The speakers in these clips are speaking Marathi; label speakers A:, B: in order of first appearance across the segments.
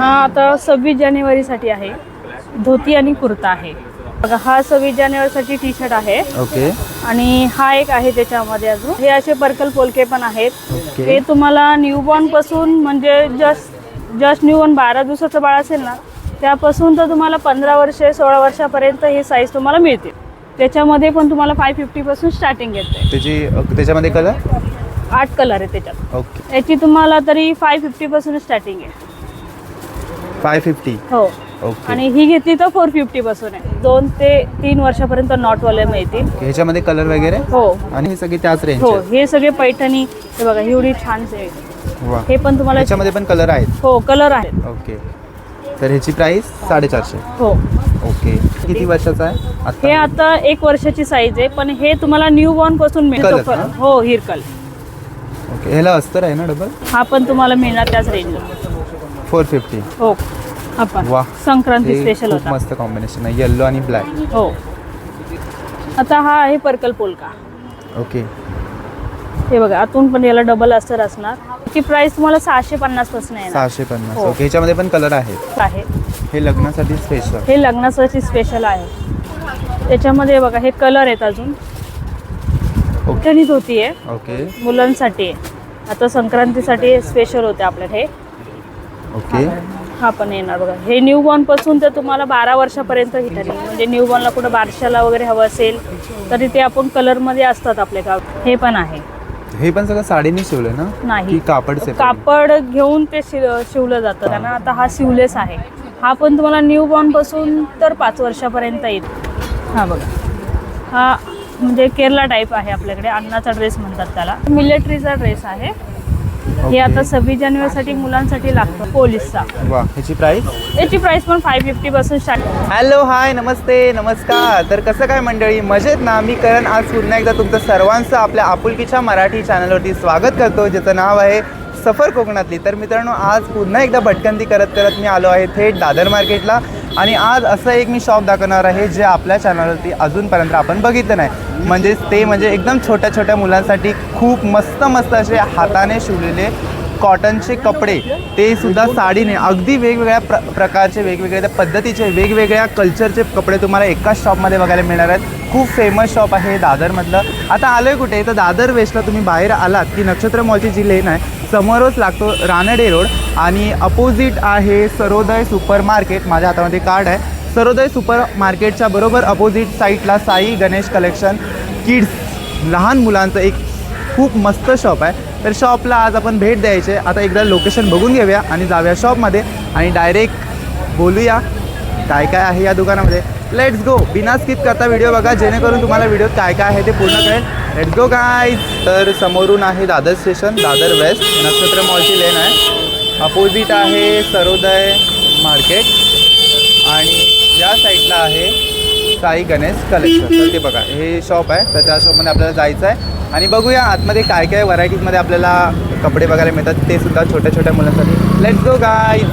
A: हा आता सव्वीस जानेवारीसाठी आहे. धोती आणि कुर्ता आहे. बघा हा सव्वीस जानेवारीसाठी टी शर्ट आहे.
B: ओके.
A: आणि हा एक आहे त्याच्यामध्ये अजून. हे असे पर्कल पोलके पण आहेत.
B: ओके.
A: हे तुम्हाला न्यूबॉर्नपासून म्हणजे जस्ट जस्ट न्यूबॉर्न बारा दिवसाचं बाळ असेल ना त्यापासून तर तुम्हाला पंधरा वर्षे सोळा वर्षापर्यंत हे साईज तुम्हाला मिळतील. त्याच्यामध्ये पण तुम्हाला फाय फिफ्टीपासून स्टार्टिंग येते.
B: त्याची अ, त्याच्यामध्ये कलर
A: आठ कलर आहे त्याच्यात.
B: ओके.
A: याची तुम्हाला तरी फाय फिफ्टीपासून स्टार्टिंग आहे
B: फाय फिफ्टी
A: हो.
B: ओके.
A: आणि ही घेतली तर फोर फिफ्टी पासून आहे. दोन ते तीन वर्षापर्यंत नॉटवाले मिळतील.
B: ह्याच्यामध्ये कलर वगैरे?
A: हो.
B: आणि हे सगळे त्याच रेंज
A: हो हे सगळे पैठणी हे बघा एवढी छान
B: वा.
A: हे पण तुम्हाला
B: ह्याच्यामध्ये पण कलर आहेत?
A: हो कलर आहेत.
B: ओके. तर ह्याची प्राइस साडेचारशे.
A: हो.
B: ओके. किती वर्षाचा आहे?
A: हे
B: आता
A: एक वर्षाची साईज आहे पण हे तुम्हाला न्यू बॉर्नपासून मिळतो? हो? हिरकल.
B: ओके ह्याला अस्तर आहे ना डबल
A: हा पण तुम्हाला मिळणार त्याच रेंजला
B: फोर फिफ्टी.
A: हो. हा
B: वा
A: संक्रांती
B: हे
A: स्पेशल
B: खूप
A: होता.
B: मस्त कॉम्बिनेशन आहे. येल्लो आणि ब्लॅक
A: हो. आता हा आहे पर्कल पोलका.
B: ओके
A: हे बघा आतून पण याला डबल अस्तर असणार. ती प्राइस तुम्हाला सहाशे पन्नासपासून येणार.
B: सहाशे पन्नास.
A: हो.
B: ओके ह्याच्यामध्ये पण कलर आहेत
A: आहे.
B: हे लग्नासाठी स्पेशल
A: हे लग्नासाठी स्पेशल आहे. त्याच्यामध्ये बघा हे कलर आहेत अजून.
B: ओके
A: धोती आहे.
B: ओके
A: मुलांसाठी. आहे आता संक्रांतीसाठी स्पेशल होते आपल्याला हे.
B: ओके.
A: हा पण येणार बघा. हे न्यू बॉर्नपासून तर तुम्हाला बारा वर्षापर्यंत घेतली म्हणजे न्यू बॉर्नला कुठं बारशाला वगैरे हवं असेल तरी ते आपण कलरमध्ये असतात आपल्या गाव हे पण आहे.
B: हे पण सगळं साडीने शिवलं ना?
A: नाही.
B: की कापड separate?
A: कापड घेऊन ते शिव शिवलं जातं. त्यांना आता हा शिवलेस आहे. हा पण तुम्हाला न्यू बॉर्नपासून तर पाच वर्षापर्यंत येईल. हा बघा. हा म्हणजे केरला टाईप आहे आपल्याकडे. अन्नाचा ड्रेस म्हणतात त्याला. मिलिटरीचा ड्रेस आहे. हे. आता सव्वीस जानेवारीसाठी मुलांसाठी लागतं पोलीसचा.
B: वा ह्याची प्राइस
A: याची प्राइस पण फाय फिफ्टी पासून स्टार्ट
B: हॅलो हाय नमस्ते नमस्कार. तर कसं काय मंडळी? मजेत ना? मी करण. आज पुन्हा एकदा तुमचं सर्वांचं आपल्या आपुलकीच्या मराठी चॅनलवरती स्वागत करतो ज्याचं नाव आहे सफर कोकणातली. तर मित्रांनो आज पुन्हा एकदा भटकंती करत करत मी आलो आहे थेट दादर मार्केटला आणि आज असं एक मी शॉप दाखवणार आहे जे आपल्या चॅनलवरती अजूनपर्यंत आपण बघितलं नाही. म्हणजेच ते म्हणजे एकदम छोट्या छोट्या मुलांसाठी खूप मस्त मस्त असे हाताने शिवलेले कॉटनचे कपडे. ते सुद्धा साडीने अगदी वेगवेगळ्या प्र प्रकारचे वेगवेगळ्या त्या पद्धतीचे वेगवेगळ्या कल्चरचे कपडे तुम्हाला एकाच शॉपमध्ये बघायला मिळणार आहेत. खूप फेमस शॉप आहे दादरमधलं. आता आलो आहे कुठे? तर दादर वेस्टला तुम्ही बाहेर आलात की नक्षत्र मॉलची जी लेन आहे समोरच लागतो रानडे रोड आणि अपोजिट आहे सरोदय सुपर मार्केट माझ्या हातामध्ये कार्ड आहे. सरोदय सुपर मार्केटच्या बरोबर अपोजिट साईडला साई गणेश कलेक्शन किड्स लहान मुलांचं एक खूप मस्त शॉप आहे. तर शॉपला आज आपण भेट द्यायचे. आता एकदा लोकेशन बघून घेऊया आणि जाऊया शॉपमध्ये आणि डायरेक्ट बोलूया काय काय आहे या दुकानामध्ये. लेट्स गो बिना स्किप करता व्हिडिओ बघा जेणेकरून तुम्हाला व्हिडिओ काय काय आहे ते पूर्ण कळेल. लेट्स गो काय तर समोरून आहे दादर स्टेशन दादर वेस्ट नक्षत्र मॉलची लेन आहे. अपोजिट आहे सरोदय मार्केट आणि या साईडला आहे साई गणेश कलेक्शन तर ते बघा हे शॉप आहे. तर त्या शॉपमध्ये आपल्याला जायचं आहे. आणि बघूया आतमध्ये काय काय व्हरायटीजमध्ये आपल्याला कपडे बघायला मिळतात ते सुद्धा छोट्या छोट्या मुलांसाठी. लेट्स गो गाईज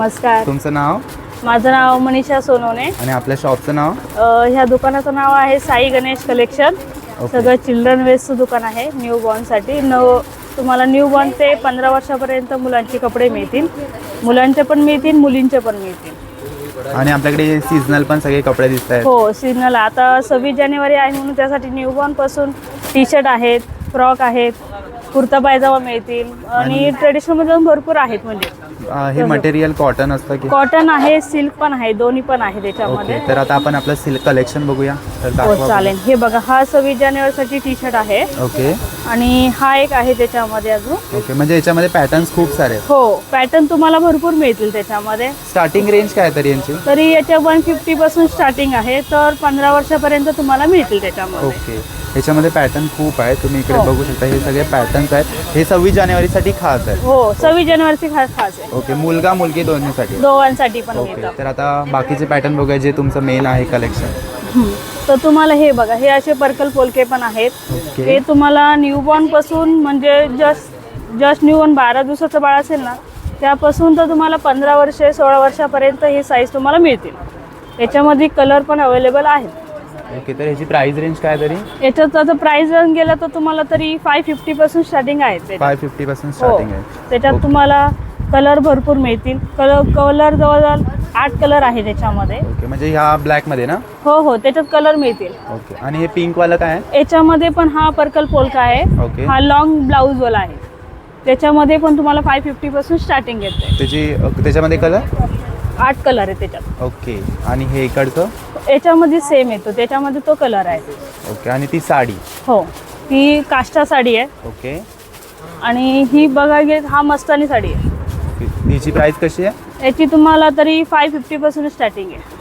A: नमस्कार.
B: तुमचं नाव?
A: माझं नाव मनीषा सोनवणे.
B: आणि आपल्या शॉपचं नाव?
A: अ, ह्या दुकानाचं नाव आहे साई गणेश कलेक्शन.
B: ओके.
A: सगळं चिल्ड्रन वेस्टचं दुकान आहे न्यू बॉर्नसाठी न तुम्हाला न्यू बॉर्न ते पंधरा वर्षापर्यंत मुलांचे कपडे मिळतील. मुलांचे पण मिळतील मुलींचे पण मिळतील.
B: आणि आपल्याकडे सीझनल पण सगळे कपडे दिसत आहेत
A: हो सिग्नल आता सव्वीस जानेवारी आहे म्हणून त्यासाठी न्यू बॉर्नपासून टी शर्ट आहेत फ्रॉक आहेत कुर्ता पायजामा मिळतील. आणि ट्रेडिशनल पण भरपूर आहेत म्हणजे.
B: अं, हे मटेरियल कॉटन असतं की?
A: कॉटन आहे सिल्क पण आहे दोन्ही पण आहे त्याच्यामध्ये.
B: ओके तर आता आपण आपलं सिल्क कलेक्शन बघूया. तर
A: हो
B: दाखवा.
A: चालेल. हे बघा हा सव्वीस जानेवारीसाठी टी शर्ट आहे.
B: ओके
A: आणि हा एक आहे त्याच्यामध्ये अजून.
B: ओके म्हणजे याच्यामध्ये पॅटर्न्स खूप सारे आहेत.
A: हो पॅटर्न तुम्हाला भरपूर मिळतील त्याच्यामध्ये.
B: स्टार्टिंग रेंज काय आहे तरी यांची?
A: तरी याच्या वन फिफ्टी पासून स्टार्टिंग आहे तर पंधरा वर्षापर्यंत तुम्हाला मिळतील त्याच्यामध्ये.
B: ओके ह्याच्यामध्ये पॅटर्न खूप आहे. तुम्ही इकडे
A: हो.
B: बघू शकता हे सगळे पॅटर्न्स आहेत. हे सव्वीस जानेवारीसाठी खास आहे.
A: हो सव्वीस जानेवारीची खास खास आहे.
B: ओके मुलगा मुलगी दोन्हीसाठी.
A: दोघांसाठी पण
B: ओके तर आता बाकीचे पॅटर्न बघूया जे तुमचं मेन आहे कलेक्शन
A: हम्म. तर तुम्हाला हे बघा हे असे पर्कल पोलके पण आहेत. हे तुम्हाला न्यूबॉर्नपासून म्हणजे जस्ट जस्ट न्यूबॉर्न बारा दिवसाचं बाळ असेल ना त्यापासून तर तुम्हाला पंधरा वर्षे सोळा वर्षापर्यंत हे साईज तुम्हाला मिळतील. याच्यामध्ये कलर पण अवेलेबल आहेत
B: ओके तर ह्याची प्राइस रेंज काय तरी?
A: याच्यात आता प्राइस गेला तर तुम्हाला तरी फाय फिफ्टी पासून स्टार्टिंग आहे त्याच्यात.
B: फाय फिफ्टी पासून
A: हो.
B: स्टार्टिंग आहे.
A: त्याच्यात. तुम्हाला कलर भरपूर मिळतील. कलर कलर जवळजवळ आठ कलर आहे त्याच्यामध्ये.
B: ओके म्हणजे ह्या ब्लॅकमध्ये ना?
A: हो हो त्याच्यात कलर मिळतील.
B: ओके आणि हे पिंकवालं काय आहे?
A: याच्यामध्ये पण हा पर्कल पोलका आहे.
B: ओके.
A: हा लॉंग ब्लाऊज वाला आहे. त्याच्यामध्ये पण तुम्हाला फाय फिफ्टी पासून स्टार्टिंग येते
B: त्याची त्याच्यामध्ये कलर
A: आठ कलर आहे त्याच्यात.
B: ओके आणि हे इकडचं?
A: याच्यामध्ये सेम येतो. त्याच्यामध्ये तो कलर आहे.
B: ओके आणि ती साडी?
A: हो ही काष्टा साडी आहे.
B: ओके.
A: आणि ही गेली हा मस्तानी साडी आहे.
B: तिची प्राइस कशी आहे?
A: याची तुम्हाला तरी फाय फिफ्टी पासून स्टार्टिंग आहे.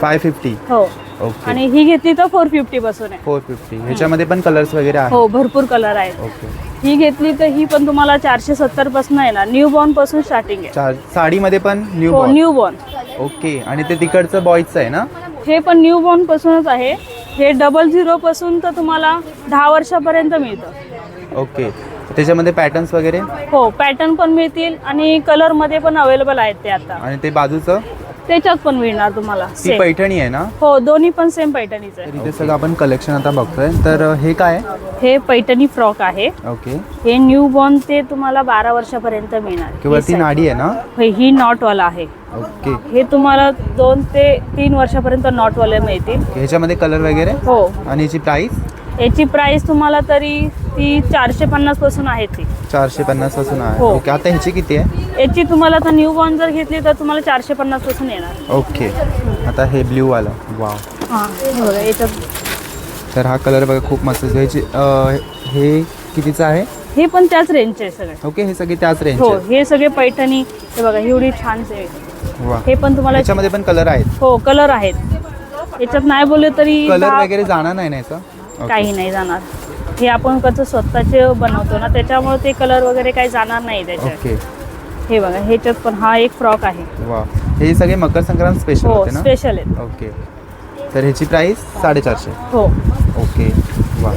B: फाय फिफ्टी
A: हो.
B: ओके
A: आणि ही घेतली तर फोर फिफ्टी पासून आहे.
B: फोर फिफ्टी ह्याच्यामध्ये पण कलर्स वगैरे आहे
A: हो भरपूर कलर आहेत.
B: ओके
A: ही घेतली तर ही पण तुम्हाला चारशे सत्तरपासून येणार न्यू बॉर्नपासून स्टार्टिंग आहे.
B: साडीमध्ये पण न्यू
A: हो न्यू बॉर्न
B: ओके आणि ते तिकडचं बॉईजचं आहे ना?
A: हे पण न्यू बॉर्न पासूनच आहे. हे डबल झिरो पासून तर तुम्हाला दहा वर्षापर्यंत मिळतं.
B: ओके त्याच्यामध्ये पॅटर्न्स वगैरे?
A: हो पॅटर्न पण मिळतील आणि कलरमध्ये पण अवेलेबल आहेत ते आता.
B: आणि ते बाजूचं?
A: त्याच्यात पण मिळणार तुम्हाला
B: ती पैठणी आहे ना?
A: हो दोन्ही पण सेम पैठणीच आहे.
B: इथे सगळं आपण कलेक्शन आता बघतोय. तर हे काय?
A: हे पैठणी फ्रॉक आहे.
B: ओके.
A: हे न्यू बॉर्न ते तुम्हाला बारा वर्षापर्यंत मिळणार.
B: किंवा ती. नाडी आहे ना?
A: ही नॉटवाला आहे.
B: ओके.
A: हे तुम्हाला दोन ते तीन वर्षापर्यंत नॉटवाले मिळतील.
B: ह्याच्यामध्ये कलर वगैरे?
A: हो.
B: आणि याची प्राइस
A: याची प्राइस तुम्हाला तरी ती चारशे पन्नासपासून आहे ती.
B: चारशे पन्नासपासून आहे.
A: हो.
B: ओके आता ह्याची किती आहे?
A: याची तुम्हाला आता न्यू बॉर्न जर घेतली तर तुम्हाला चारशे पन्नासपासून येणार.
B: ओके आता हे ब्ल्यू वाला. वा
A: हां हे बघा याच्यात
B: तर हा कलर बघा खूप मस्त. ह्याची अं, हे कितीचं आहे?
A: हे पण त्याच रेंजचे आहे सगळे.
B: ओके हे सगळे त्याच रेंज
A: हो हे सगळे पैठणी हे बघा एवढी छान आहे.
B: वा
A: हे पण तुम्हाला
B: त्याच्यामध्ये पण कलर आहेत.
A: हो कलर आहेत. याच्यात नाही बोलले तरी
B: कलर
A: दहा-
B: वगैरे जाणार नाही ना याचा.
A: काही नाही जाणार. हे आपण कसं स्वतःचे बनवतो ना त्याच्यामुळे ते कलर वगैरे काही जाणार नाही त्याच्यात.
B: ओके
A: हे बघा ह्याच्यात पण हा एक फ्रॉक आहे.
B: वा हे सगळे मकर संक्रांत स्पेशल
A: हो
B: होते ना?
A: स्पेशल आहेत.
B: ओके तर ह्याची प्राइस साडेचारशे.
A: हो.
B: ओके वा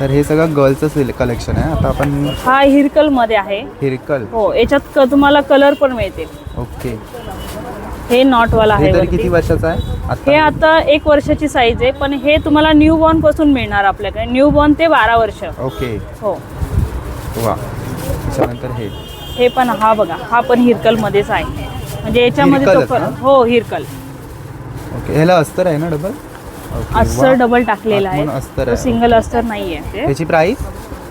B: तर हे सगळं गर्लचं कलेक्शन आहे. आता आपण
A: हा हिरकलमध्ये आहे.
B: हिरकल.
A: हो याच्यात क- तुम्हाला कलर पण मिळतील.
B: ओके
A: हे नॉट वाला आहे
B: हे तरी
A: वरती.
B: किती वर्षाचं आहे?
A: हे
B: आता
A: एक वर्षाची साईज आहे पण हे तुम्हाला न्यू बॉर्नपासून मिळणार आपल्याकडे. न्यू बॉर्न ते बारा वर्ष.
B: ओके
A: हो.
B: वा. त्याच्यानंतर हे.
A: हे पण हा बघा हा पण हिरकल मध्येच आहे. म्हणजे याच्यामध्ये तो
B: हिरकलच?
A: हो हिरकल.
B: ओके ह्याला अस्तर आहे ना डबल ओके
A: अस्तर डबल टाकलेला
B: आतमधून अस्तर
A: आहे
B: आहे.
A: सिंगल अस्तर नाहीये ते.
B: ह्याची price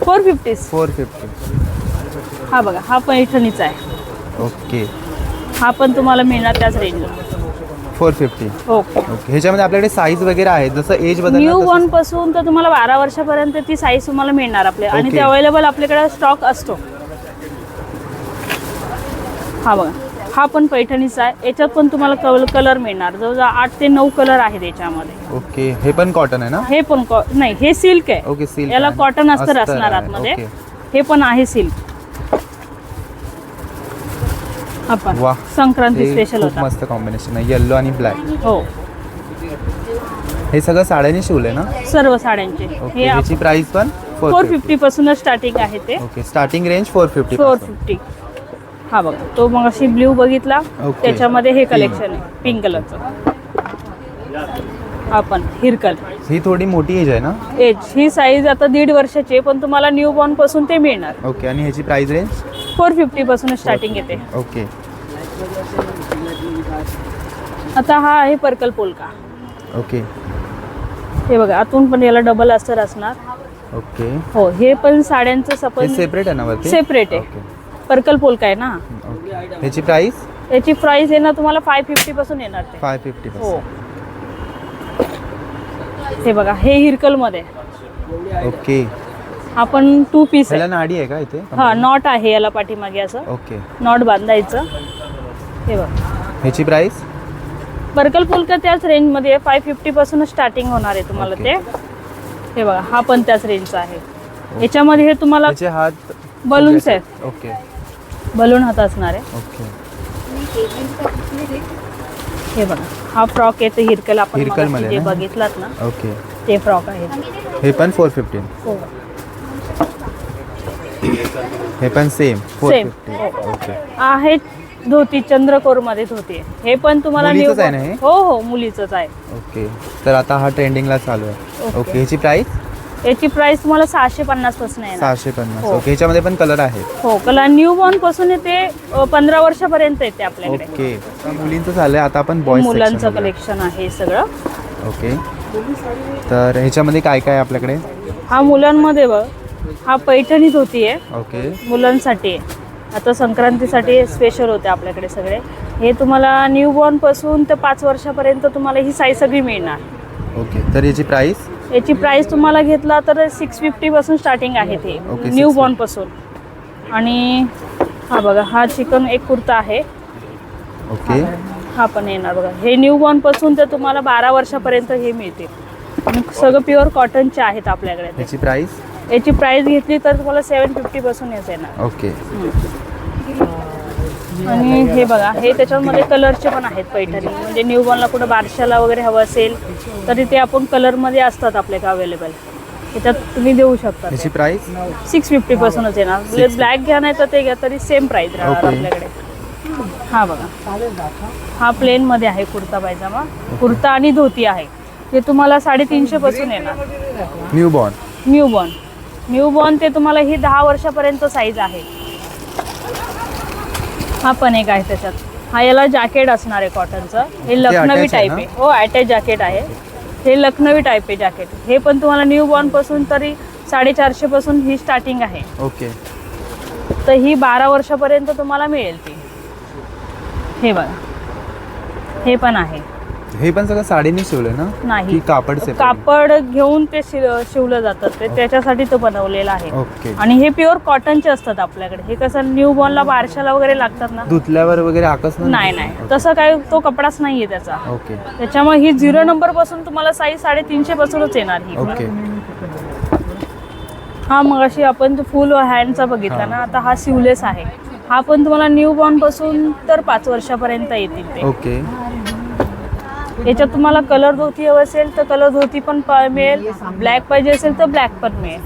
A: four fifty
B: four fifty
A: हा बघा हा पैठणीचा आहे.
B: ओके
A: हा पण तुम्हाला मिळणार त्याच रेंजला
B: फोर फिफ्टी. ओके. ह्याच्यामध्ये आपल्याकडे साईज वगैरे आहे जसं एज
A: न्यू
B: बदल
A: वनपासून तर तुम्हाला बारा वर्षापर्यंत ती साईज तुम्हाला मिळणार आपल्या आणि. ते अवेलेबल आपल्याकडे स्टॉक असतो. हा बघा. हा पण पैठणीचा आहे. याच्यात पण तुम्हाला कल कलर मिळणार. जवळजवळ आठ ते नऊ कलर आहेत याच्यामध्ये.
B: ओके. हे पण कॉटन आहे ना?
A: हे पण कॉ- नाही हे सिल्क आहे.
B: ओके सिल्क
A: याला
B: आहे.
A: कॉटन अस्तर
B: अस्तर
A: असणार
B: आहे,
A: आतमध्ये.
B: ओके.
A: हे पण आहे सिल्क आपण.
B: वा
A: संक्रांती स्पेशल
B: खूप
A: होता.
B: मस्त कॉम्बिनेशन आहे. येल्लो आणि ब्लॅक
A: हो.
B: हे सगळं साड्याने शिवलंय ना?
A: सर्व साड्यांचे.
B: ओके
A: हे
B: ह्याची प्राइस पण
A: फोर फिफ्टी पासूनच स्टार्टिंग आहे ते.
B: Okay starting range four fifty
A: four fifty हा बघा तो मग अशी ब्ल्यू बघितला.
B: ओके.
A: त्याच्यामध्ये हे कलेक्शन आहे. पिंक कलरचं हा पण हिरकल
B: ही थोडी मोठी एज आहे ना?
A: एज ही साईज आता दीड वर्षाची आहे पण तुम्हाला न्यू बॉर्नपासून ते मिळणार.
B: ओके आणि ह्याची प्राइस रेंज
A: फोर फिफ्टी पासून स्टार्टिंग येते.
B: ओके.
A: आता हा आहे पर्कल पोलका.
B: ओके.
A: हे बघा आतून पण याला डबल अस्तर असणार.
B: ओके.
A: हो हे पण साड्यांचं सपन
B: सेपरेट आहे ना
A: सेपरेट आहे. पर्कल पोलका आहे ना?
B: ओके. ह्याची प्राइस
A: याची प्राइस आहे ना तुम्हाला फाय फिफ्टी पासून येणार
B: फाय फिफ्टी
A: हो. हे बघा हे हिरकलमध्ये
B: ओके.
A: आपण टू पीस आहे.
B: नाडी आहे का इथे?
A: हा नॉट आहे याला पाठीमागे असं.
B: ओके
A: नॉट बांधायचं. हे बघा.
B: ह्याची प्राइस
A: पर्कल पोलका त्याच रेंजमध्ये आहे. फाय फिफ्टी पासून स्टार्टिंग होणार आहे तुम्हाला. ते. हे बघा हा पण त्याच रेंजचा आहे. याच्यामध्ये हे तुम्हाला
B: हात
A: बलून्स आहेत.
B: ओके
A: बलून हात असणार आहे.
B: ओके
A: हे बघा हा फ्रॉक आहे ते हिरकल आपण
B: हिरकल
A: मगाशी
B: मध्ये
A: जे
B: ना?
A: बघितलात ना
B: ओके
A: ते फ्रॉक आहे.
B: हे पण फोर फिफ्टी
A: हो.
B: हे पण सेम
A: हो.
B: ओके
A: आहे धोती चंद्रकोरमध्ये धोती आहे. हे पण तुम्हाला
B: मुलीचंच आहे ना हे?
A: हो हो मुलीचंच आहे.
B: ओके तर आता हा ट्रेंडिंगला चालू आहे.
A: ओके.
B: ओके ह्याची प्राइस
A: याची प्राइस तुम्हाला सहाशे पन्नासपासून आहे
B: सहाशे पन्नास.
A: हो.
B: ओके ह्याच्यामध्ये पण कलर आहेत
A: हो कला न्यू बॉर्नपासून ते अ, पंधरा वर्षापर्यंत येते आपल्याकडे.
B: ओके तर मुलींचं झालंय आता आपण
A: मुलांचं कलेक्शन आहे सगळं.
B: ओके तर ह्याच्यामध्ये काय काय आहे आपल्याकडे?
A: हा मुलांमध्ये बघ हा पैठणी धोती आहे.
B: ओके.
A: मुलांसाठी. आहे आता संक्रांतीसाठी स्पेशल होते आपल्याकडे सगळे. हे तुम्हाला न्यू बॉर्नपासून तर पाच वर्षापर्यंत तुम्हाला ही साईज सगळी मिळणार.
B: ओके. तर याची प्राइस
A: याची प्राइस तुम्हाला घेतला तर सिक्स फिफ्टी पासून स्टार्टिंग आहे ते. न्यू
B: 650.
A: बॉर्नपासून. आणि हा बघा हा चिकन एक कुर्ता आहे.
B: ओके.
A: हा पण येणार बघा. हे न्यू बॉर्नपासून तर तुम्हाला बारा वर्षापर्यंत हे मिळते आणि सगळं प्युअर कॉटनचे आहेत आपल्याकडे ते.
B: ह्याची प्राइस
A: याची प्राइस घेतली तर तुम्हाला सेवन फिफ्टी पासून येत येणार
B: ओके
A: आणि हे बघा हे त्याच्यामध्ये कलरचे पण आहेत पैठणी. म्हणजे न्यू बॉर्नला कुठं बारशाला वगैरे हवं असेल तरी ते आपण कलरमध्ये असतात आपल्याकडे अवेलेबल त्याच्यात तुम्ही देऊ शकता
B: ह्याची प्राइस
A: सिक्स फिफ्टी पासूनच येणार. म्हणजे ब्लॅक घ्या नाही तर ते घ्या तरी सेम प्राइस राहणार. आपल्याकडे. हा बघा. हा प्लेन मध्ये आहे कुर्ता पायजामा. कुर्ता आणि धोती आहे. ते तुम्हाला साडेतीनशे पासून येणार.
B: न्यू बॉर्न
A: न्यू बॉर्न ते तुम्हाला ही दहा वर्षापर्यंत साईज आहे. हा पण एक आहे त्याच्यात. हा याला जॅकेट असणार आहे कॉटनचं हे लखनवी टाईप? आहे हो अटॅच जॅकेट आहे. हे लखनवी टाईप आहे जॅकेट हे पण तुम्हाला न्यू बॉर्नपासून तरी साडेचारशे पासून ही स्टार्टिंग आहे.
B: ओके
A: तर ही बारा वर्षापर्यंत तुम्हाला मिळेल ती. हे बघा. हे पण आहे.
B: हे पण सगळं साडीने शिवलं ना?
A: नाही.
B: की कापड separate?
A: कापड घेऊन ते शिव- शिवलं जातं. ते त्याच्यासाठी तो बनवलेला आहे.
B: ओके.
A: आणि हे प्युअर कॉटनचे असतात आपल्याकडे. हे कसं न्यू बॉर्नला बारशाला वगैरे लागतात ना?
B: धुतल्यावर वगैरे आकस
A: नाही? नाही तसं काय तो कपडाच नाहीये त्याचा.
B: ओके.
A: त्याच्यामुळे ही झिरो नंबरपासून तुम्हाला साईज साडेतीनशे पासूनच येणार ही.
B: ओके.
A: हा मग अशी आपण फुल हँडचा बघितला ना? आता हा सिवलेस आहे. हा पण तुम्हाला न्यू बॉर्नपासून तर पाच वर्षापर्यंत येतील ते.
B: ओके.
A: याच्यात तुम्हाला कलर धोती हवं असेल तर कलर धोती पण मिळेल. ब्लॅक पाहिजे असेल तर ब्लॅक पण मिळेल.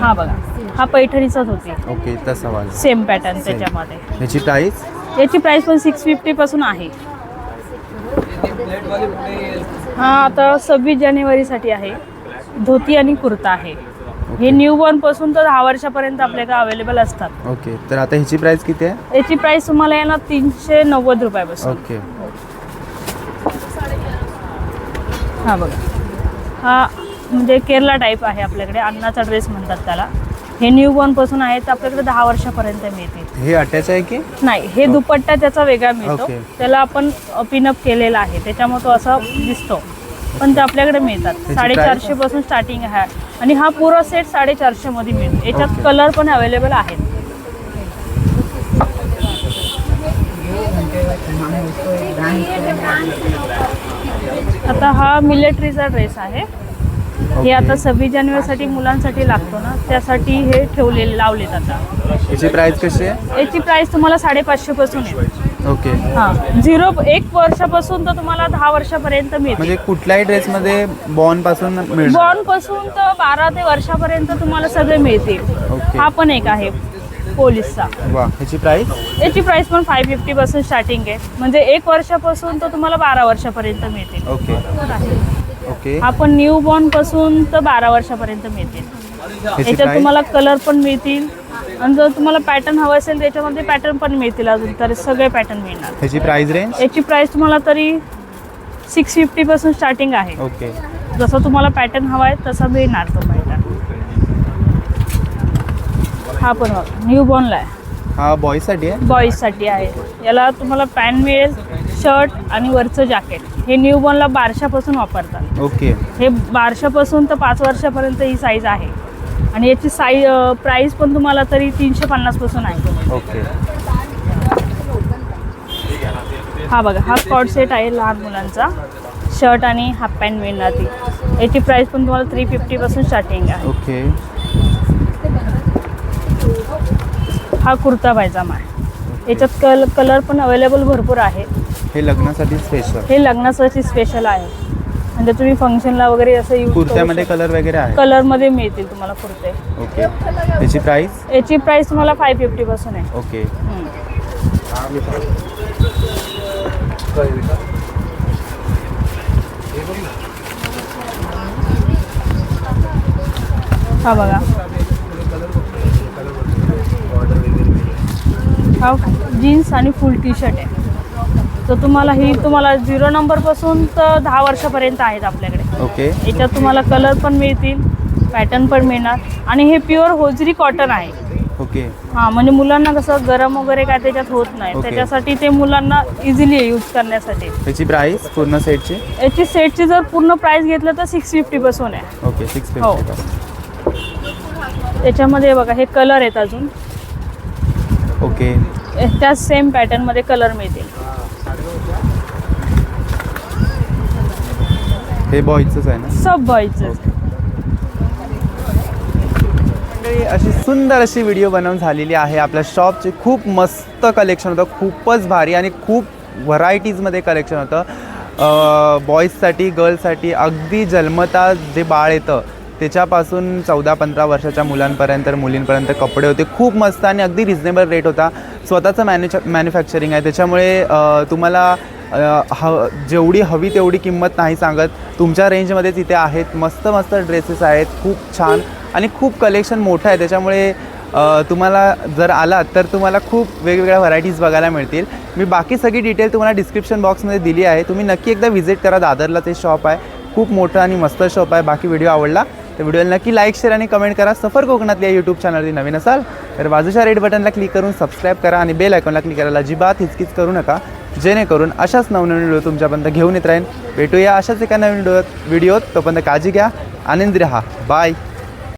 A: हा बघा हा पैठणीचा धोती.
B: ओके तसा वाला.
A: सेम पॅटर्न त्याच्यामध्ये.
B: ह्याची प्राइस
A: याची प्राइस पण सिक्स फिफ्टी पासून आहे. हा आता सव्वीस जानेवारीसाठी आहे. धोती आणि कुर्ता आहे. हे न्यू बॉर्नपासून तर दहा वर्षापर्यंत आपल्याकडे अवेलेबल असतात.
B: ओके तर आता ह्याची प्राइस किती आहे?
A: याची प्राइस तुम्हाला येणार तीनशे नव्वद रुपयापासून.
B: ओके
A: हा बघा. हा म्हणजे केरला टाईप आहे आपल्याकडे. अन्नाचा ड्रेस म्हणतात त्याला. हे न्यू आहे तर आपल्याकडे दहा वर्षापर्यंत मिळते
B: हे अटॅच आहे की?
A: नाही हे दुपट्टा त्याचा वेगळा मिळतो.
B: ओके.
A: त्याला आपण पिनअप केलेला आहे. त्याच्यामुळे तो असा दिसतो. पण ते आपल्याकडे मिळतात. साडेचारशे? पासून स्टार्टिंग आहे. आणि हा पुरा सेट साडेचारशे मध्ये मिळतो. याच्यात. कलर पण अवेलेबल आहेत. आता हा मिलिटरीचा ड्रेस आहे. हे. आता सव्वीस जानेवारीसाठी मुलांसाठी लागतो ना त्यासाठी हे ठेवलेले लावलेत आता.
B: ह्याची प्राइस कशी आहे?
A: याची प्राइस तुम्हाला साडेपाचशे पासून आहे.
B: ओके
A: हा झिरो एक वर्षापासून तर तुम्हाला दहा वर्षापर्यंत मिळते.
B: म्हणजे कुठल्याही ड्रेसमध्ये बॉनपासून मिळणार?
A: बॉर्नपासून तर बारा ते वर्षापर्यंत तुम्हाला सगळे मिळतील.
B: ओके
A: हा पण एक आहे. पोलीसचा.
B: वा ह्याची प्राइस
A: याची प्राइस पण फाय फिफ्टी पासून स्टार्टिंग आहे. म्हणजे एक वर्षापासून तर तुम्हाला बारा वर्षापर्यंत मिळतील.
B: ओके ओके
A: हा पण न्यू बॉर्नपासून तर बारा वर्षापर्यंत मिळतील.
B: ह्याची
A: याच्यात
B: प्राइस
A: तुम्हाला कलर पण मिळतील. आणि जर तुम्हाला पॅटर्न हवं असेल त्याच्यामध्ये पॅटर्न पण मिळतील अजून तर सगळे पॅटर्न मिळणार.
B: ह्याची प्राइस रेंज
A: याची प्राइस तुम्हाला तरी सिक्स फिफ्टी पासून स्टार्टिंग आहे.
B: ओके
A: जसं तुम्हाला पॅटर्न हवा आहे तसा मिळणार तो पॅटर्न हा पण न्यू बॉर्नला आहे.
B: हा बॉयसाठी आहे?
A: बॉईजसाठी आहे. याला तुम्हाला पॅन्ट मिळेल शर्ट आणि वरचं जॅकेट हे न्यू बॉर्नला बारशापासून वापरतात.
B: ओके.
A: हे बारशापासून तर पाच वर्षापर्यंत ही साईज आहे. आणि याची साई प्राईस पण तुम्हाला तरी तीनशे पन्नासपासून आहे.
B: ओके.
A: हा बघा हा स्कॉट सेट आहे लहान मुलांचा. शर्ट आणि हाफ पॅन्ट मिळणार ती. याची प्राईस पण तुम्हाला थ्री फिफ्टीपासून स्टार्टिंग आहे.
B: ओके.
A: हा कुर्ता पायजामा आहे. याच्यात कल कलर पण अवेलेबल भरपूर आहे.
B: हे लग्नासाठी स्पेशल
A: हे लग्नासाठी स्पेशल आहे. म्हणजे तुम्ही फंक्शनला वगैरे असं यूज
B: कुर्त्यामध्ये कलर वगैरे आहे?
A: कलरमध्ये मिळतील तुम्हाला कुर्ते.
B: ओके ह्याची प्राइस
A: याची प्राईस तुम्हाला फाय फिफ्टीपासून आहे.
B: ओके
A: हम्म. हा बघा. हा जीन्स आणि फुल टी शर्ट आहे. तर तुम्हाला ही तुम्हाला झिरो नंबरपासून तर दहा वर्षापर्यंत आहेत आपल्याकडे.
B: ओके
A: याच्यात तुम्हाला कलर पण मिळतील पॅटर्न पण मिळणार आणि हे प्युअर होजरी कॉटन आहे.
B: ओके
A: हां म्हणजे मुलांना कसं गरम वगैरे काय त्याच्यात होत नाही.
B: Okay.
A: त्याच्यासाठी ते मुलांना इझिली आहे यूज करण्यासाठी.
B: त्याची प्राईस पूर्ण सेटची
A: याची सेटची जर पूर्ण प्राईस घेतलं तर सिक्स फिफ्टीपासून आहे.
B: ओके सिक्स
A: हो.
B: फिफ्टी
A: त्याच्यामध्ये बघा हे कलर आहेत अजून.
B: ओके.
A: त्याच सेम पॅटर्नमध्ये कलर मिळतील.
B: हे बॉईजच आहे ना?
A: सब
B: मंडळी अशी सुंदर अशी व्हिडिओ बनवून झालेली आहे. आपल्या शॉपचे खूप मस्त कलेक्शन होतं. खूपच भारी आणि खूप व्हरायटीजमध्ये कलेक्शन होतं. बॉईजसाठी गर्ल्ससाठी अगदी जन्मता जे बाळ येतं त्याच्यापासून चौदा पंधरा वर्षाच्या मुलांपर्यंत मुलींपर्यंत कपडे होते. खूप मस्त आणि अगदी रिजनेबल रेट होता. स्वतःचं मॅन्युच मॅन्युफॅक्चरिंग आहे. त्याच्यामुळे तुम्हाला ह जेवढी हवी तेवढी किंमत नाही सांगत. तुमच्या रेंजमध्येच इथे आहेत. मस्त मस्त ड्रेसेस आहेत. खूप छान आणि खूप कलेक्शन मोठं आहे. त्याच्यामुळे तुम्हाला जर आलात तर तुम्हाला खूप वेगवेगळ्या व्हरायटीज बघायला मिळतील. मी बाकी सगळी डिटेल तुम्हाला डिस्क्रिप्शन बॉक्समध्ये दिली आहे. तुम्ही नक्की एकदा व्हिजिट करा. दादरला ते शॉप आहे. खूप मोठं आणि मस्त शॉप आहे. बाकी व्हिडिओ आवडला तर व्हिडिओला नक्की लाईक शेअर आणि कमेंट करा. सफर कोकणातल्या यूट्यूब चॅनलवरती नवीन असाल तर बाजूच्या रेड बटनला क्लिक करून सबस्क्राईब करा आणि बेल आयकॉनला क्लिक करायला अजिबात हिचकीच करू नका. जेणेकरून अशाच नवनवीन व्हिडिओ तुमच्यापर्यंत घेऊन येत राहीन. भेटूया अशाच एका नवीन व्हिडिओ व्हिडिओत तोपर्यंत काळजी घ्या. आनंदी राहा. बाय